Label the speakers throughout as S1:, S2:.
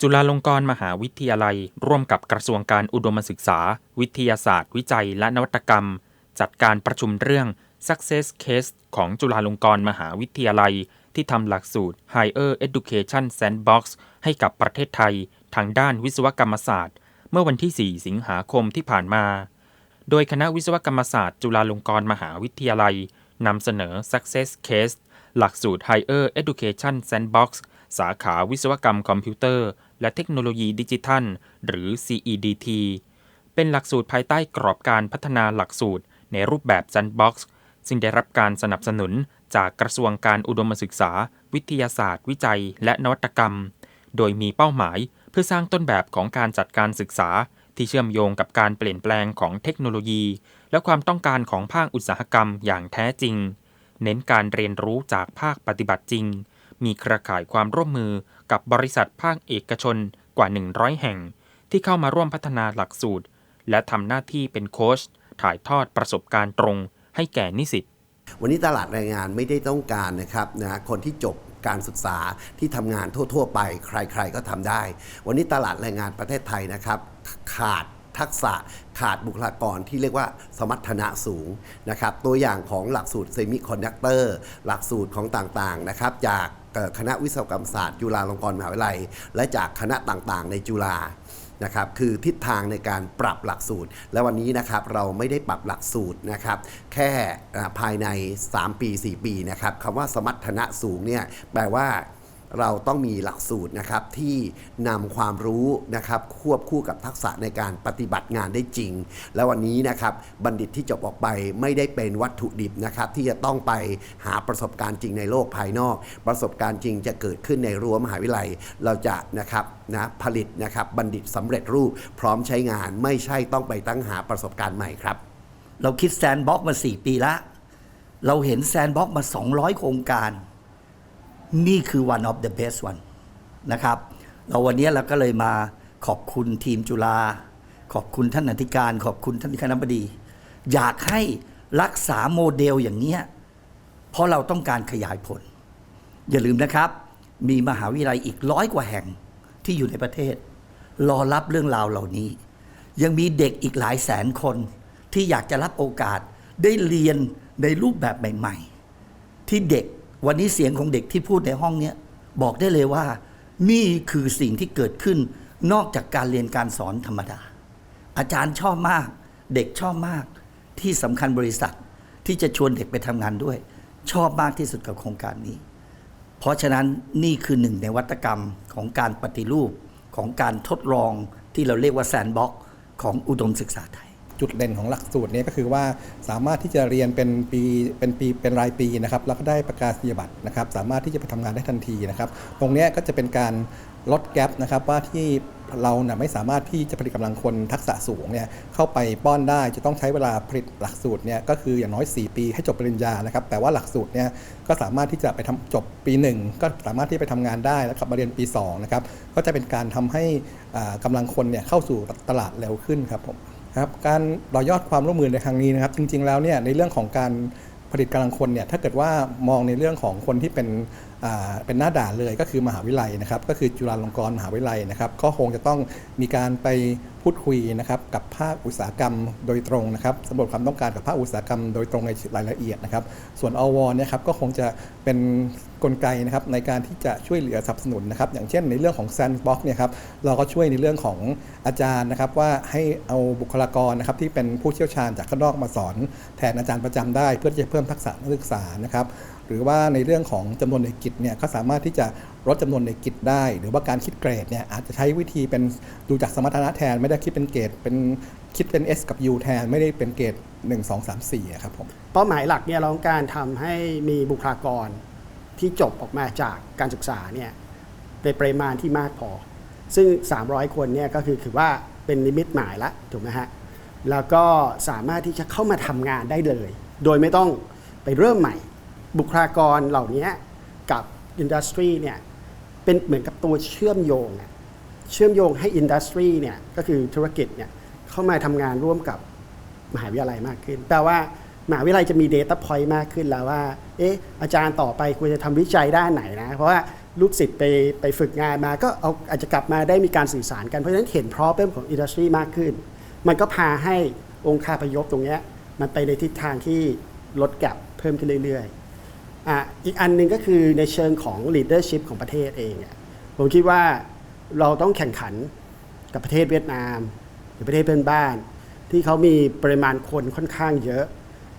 S1: จุฬาลงกรณ์มหาวิทยาลัย ร่วมกับกระทรวงการอุดมศึกษา วิทยาศาสตร์ วิจัยและนวัตกรรม จัดการประชุมเรื่อง Success Case ของจุฬาลงกรณ์มหาวิทยาลัย ที่ทำหลักสูตร Higher Education Sandbox ให้กับประเทศไทย ทางด้านวิศวกรรมศาสตร์ เมื่อวันที่ 4 สิงหาคมที่ผ่านมา โดยคณะวิศวกรรมศาสตร์จุฬาลงกรณ์มหาวิทยาลัยนำเสนอ Success Case หลักสูตร Higher Education Sandbox สาขาวิศวกรรมคอมพิวเตอร์ และเทคโนโลยีดิจิทัล หรือ CEDT เป็นหลักสูตรภายใต้กรอบการพัฒนาหลักสูตรในรูปแบบ Sandbox ซึ่งได้รับการสนับสนุนจากกระทรวงการอุดมศึกษา วิทยาศาสตร์ วิจัย และนวัตกรรม โดยมีเป้าหมายเพื่อสร้างต้นแบบของการจัดการศึกษา ที่เชื่อมโยงกับการเปลี่ยนแปลงของเทคโนโลยี และความต้องการของภาคอุตสาหกรรมอย่างแท้จริง เน้นการเรียนรู้จากภาคปฏิบัติจริง มีเครือข่ายความร่วมมือกับบริษัทภาคเอกชนกว่า 100 แห่ง ที่เข้ามาร่วมพัฒนาหลักสูตร และทำหน้าที่เป็นโค้ชถ่ายทอดประสบการณ์ตรง ให้แก่นิสิต
S2: วันนี้ตลาดแรงงานไม่ได้ต้องการนะครับนะคนที่จบการศึกษาที่ทำงานทั่ว ๆ ไป ใคร ๆ ก็ทำได้ วันนี้ตลาดแรงงานประเทศไทยนะครับ ขาดทักษะขาดบุคลากรที่เรียกว่าสมรรถนะสูงนะครับตัวอย่างของหลักสูตรเซมิคอนดักเตอร์หลักสูตรของต่างๆนะครับจาก คณะวิศวกรรมศาสตร์จุฬาลงกรณ์มหาวิทยาลัย และจากคณะต่างๆ ในจุฬานะครับคือทิศทางในการปรับหลักสูตร และวันนี้นะครับเราไม่ได้ปรับหลักสูตรนะครับแค่ภายใน 3 ปี 4 ปีนะครับคำว่าสมรรถนะสูงเนี่ยแปลว่า เราต้องมีหลักสูตรนะครับที่นำความรู้นะครับควบคู่กับทักษะในการปฏิบัติงานได้จริง และวันนี้นะครับบัณฑิตที่จบออกไปไม่ได้เป็นวัตถุดิบนะครับที่จะต้องไปหาประสบการณ์จริงในโลกภายนอก ประสบการณ์จริงจะเกิดขึ้นในรั้วมหาวิทยาลัย เราจะนะครับนะผลิตนะครับบัณฑิตสำเร็จรูปพร้อมใช้งานไม่ใช่ต้องไปตั้งหาประสบการณ์ใหม่ครับ
S3: เราคิดแซนบ็อกมา 4 ปีละ เราเห็นแซนบ็อกมา 200 โครงการ นี่คือ one of the best one นะครับ เราวันนี้เราก็เลยมาขอบคุณทีมจุฬาขอบคุณท่านอธิการ ขอบคุณท่านคณะบดี อยากให้รักษาโมเดลอย่างเนี้ยเพราะเราต้องการขยายผล อย่าลืมนะครับ มีมหาวิทยาลัยอีกร้อยกว่าแห่งที่อยู่ในประเทศ รอรับเรื่องราวเหล่านี้ ยังมีเด็กอีกหลายแสนคนที่อยากจะรับโอกาสได้เรียนในรูปแบบใหม่ ๆ ที่เด็ก วันนี้เสียงของเด็กที่พูดในห้องเนี้ยบอกได้เลยว่า นี่คือสิ่งที่เกิดขึ้น นอกจากการเรียนการสอนธรรมดา อาจารย์ชอบมาก เด็กชอบมาก ที่สำคัญบริษัทที่จะชวนเด็กไปทำงานด้วย ชอบมากที่สุดกับโครงการนี้ เพราะฉะนั้นนี่คือหนึ่งในวัตกรรมของการปฏิรูปของการทดลองที่เราเรียกว่าแซนบ็อกของอุดมศึกษาไทย
S4: จุดเด่นของหลักสูตรนี้ก็คือว่าสามารถที่จะเรียนเป็นปีเป็นปีเป็นรายปีนะครับแล้วก็ได้ประกาศนียบัตรนะครับ สามารถที่จะไปทำงานได้ทันทีนะครับ ตรงนี้ก็จะเป็นการลดแกลบนะครับว่าที่เราเนี่ยไม่สามารถที่จะผลิตกำลังคนทักษะสูงเนี่ยเข้าไปป้อนได้จะต้องใช้เวลาผลิตหลักสูตรเนี่ยก็คืออย่างน้อย 4 ปีให้จบปริญญานะครับแต่ว่าหลักสูตรเนี่ยก็สามารถที่จะไปทำจบปี 1 ก็สามารถที่ไปทำงานได้แล้วกลับมาเรียนปี2นะครับก็จะเป็นการทำให้อ่ากำลังคนเนี่ยเข้าสู่ตลาดเร็วขึ้นครับผม ครับการต่อยอดความร่วมมือในครั้งนี้นะครับ จริง ๆ แล้วเนี่ยในเรื่องของการผลิตกำลังคนเนี่ยถ้าเกิดว่ามองในเรื่องของคนที่เป็น เป็นหน้าด่านเลยก็คือมหาวิทยาลัยนะครับ ก็คือจุฬาลงกรณ์มหาวิทยาลัยนะครับ ก็คงจะต้องมีการไปพูดคุยนะครับกับภาคอุตสาหกรรมโดยตรงนะครับสำรวจความต้องการกับภาคอุตสาหกรรมโดยตรงในรายละเอียดนะครับ ส่วนอวเนี่ยครับก็คงจะเป็นกลไกนะครับในการที่จะช่วยเหลือสนับสนุนนะครับ อย่างเช่นในเรื่องของ Sandbox เนี่ยครับเราก็ช่วยในเรื่องของอาจารย์นะครับ ว่าให้เอาบุคลากรนะครับที่เป็นผู้เชี่ยวชาญจากข้างนอกมาสอน แทนอาจารย์ประจำได้ เพื่อที่จะเพิ่มทักษะนักศึกษานะครับ หรือว่าในเรื่องของจำนวนในกิจเนี่ยก็สามารถที่จะลดจำนวนในกิจได้ หรือว่าการคิดเกรดเนี่ยอาจจะใช้วิธีเป็นดูจากสมรรถนะแทน ไม่ได้คิดเป็นเกรดเป็นคิดเป็น S กับ U แทน ไม่ได้เป็นเกรด1 2 3 4อะครับผม
S5: เป้าหมายหลักเนี่ยเราต้องการทำให้มีบุคลากรที่จบออกมาจากการศึกษาเนี่ยในปริมาณที่มากพอ ซึ่ง 300 คนเนี่ยก็คือคือว่าเป็นนิมิตหมายละถูกไหมฮะแล้วก็สามารถที่จะเข้ามาทำงานได้เลย โดยไม่ต้องไปเริ่มใหม่ บุคลากรเหล่านี้กับอินดัสทรีเนี่ยเป็นเหมือนกับตัวเชื่อมโยง เชื่อมโยงให้อินดัสทรีเนี่ยก็คือธุรกิจเนี่ยเข้ามาทำงานร่วมกับมหาวิทยาลัยมากขึ้น แปลว่ามหาวิทยาลัยจะมี Data Point มากขึ้นแล้วว่า เอ๊ะ อาจารย์ต่อไปควรจะทำวิจัยด้านไหนนะ เพราะว่าลูกศิษย์ไปไปฝึกงานมา ก็เอาอาจจะกลับมาได้มีการสื่อสารกัน เพราะฉะนั้นเห็น problem ของอินดัสทรีมากขึ้น มันก็พาให้องค์คาพยพตรงเนี้ยมันไปในทิศทางที่ลดแกลบเพิ่มขึ้นเรื่อยๆ อะอีกอันหนึ่งก็คือในเชิงของ leadership ของประเทศเองผมคิดว่าเราต้องแข่งขันกับประเทศเวียดนาม หรือประเทศเพื่อนบ้าน ที่เขามีปริมาณคนค่อนข้างเยอะ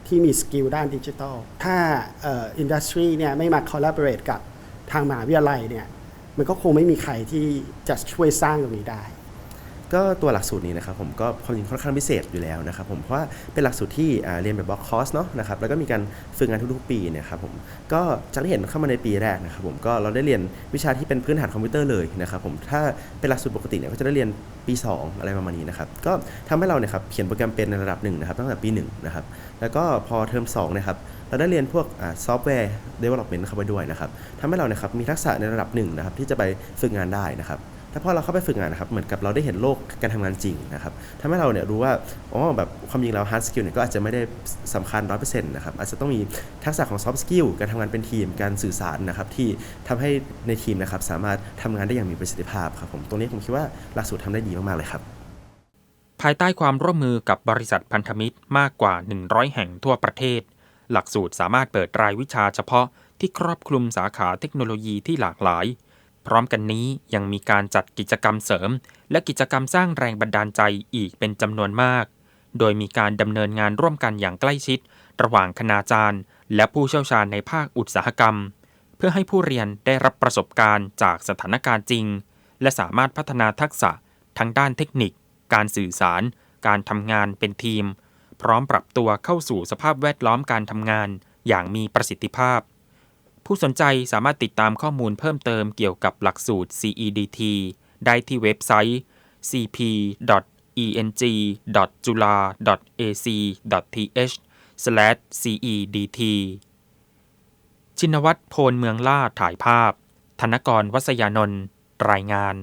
S5: ที่มีสกิลด้านดิจิทัล ถ้าอินดัสทรีเนี่ยไม่มา collaborate กับทางมหาวิทยาลัยเนี่ยมันก็คงไม่มีใครที่จะช่วยสร้างตรงนี้ได้
S6: ก็ตัวหลักสูตรนี้นะครับผมก็ความจริงค่อนข้างพิเศษอยู่แล้วนะครับผมเพราะว่าเป็นหลักสูตรที่เรียนแบบบล็อกคอร์สเนาะนะครับแล้วก็มีการฝึกงานทุกๆปีเนี่ยครับผมก็จากที่เห็นเข้ามาในปีแรกนะครับผมก็เราได้เรียนวิชาที่เป็นพื้นฐานคอมพิวเตอร์เลยนะครับผมถ้าเป็นหลักสูตรปกติเนี่ยก็จะได้เรียนปี 2 อะไรประมาณนี้นะครับก็ทำให้เราเนี่ยครับเขียนโปรแกรมเป็นในระดับหนึ่งนะครับตั้งแต่ปี1นะครับแล้วก็พอเทอม2นะครับเราได้เรียนพวกซอฟต์แวร์เดเวล็อปเมนต์เข้าไปด้วยนะครับทำให้เราเนี่ยครับมีทักษะในระดับหนึ่งนะครับที่จะไปฝึกงานได้นะครับ แล้วพอเราเข้าไปฝึกงานนะครับเหมือนกับเราได้เห็นโลกการทำงานจริงนะครับทำให้เราเนี่ยรู้ว่าอ๋อแบบความจริงแล้ว hard skill เนี่ยก็อาจจะไม่ได้สำคัญ100%นต์นะครับอาจจะต้องมีทักษะของ soft skill การทำงานเป็นทีมการสื่อสารนะครับที่ทำให้ในทีมนะครับสามารถทำงานได้อย่างมีประสิทธิภาพครับผมตรงนี้ผมคิดว่าหลักสูตรทำได้ดีมากๆเลยครับ
S1: ภายใต้ความร่วมมือกับบริษัทพันธมิตรมากกว่า 100 แห่งทั่วประเทศ หลักสูตรสามารถเปิดรายวิชาเฉพาะที่ครอบคลุมสาขาเทคโนโลยีที่หลากหลาย พร้อมกันนี้ยังมีการจัดกิจกรรมเสริม และกิจกรรมสร้างแรงบันดาลใจอีกเป็นจำนวนมาก โดยมีการดำเนินงานร่วมกันอย่างใกล้ชิด ระหว่างคณาจารย์ และผู้เชี่ยวชาญในภาคอุตสาหกรรม เพื่อให้ผู้เรียนได้รับประสบการณ์จากสถานการณ์จริง และสามารถพัฒนาทักษะทั้งด้านเทคนิค การสื่อสาร การทำงานเป็นทีม พร้อมปรับตัวเข้าสู่สภาพแวดล้อมการทำงาน อย่างมีประสิทธิภาพ ผู้สนใจสามารถติดตามข้อมูลเพิ่มเติมเกี่ยวกับหลักสูตร CEDT ได้ที่เว็บไซต์ cp.eng.jula.ac.th/cedt ชินวัตรโพลเมืองล่าถ่ายภาพ ธนกรวัสยานนท์ รายงาน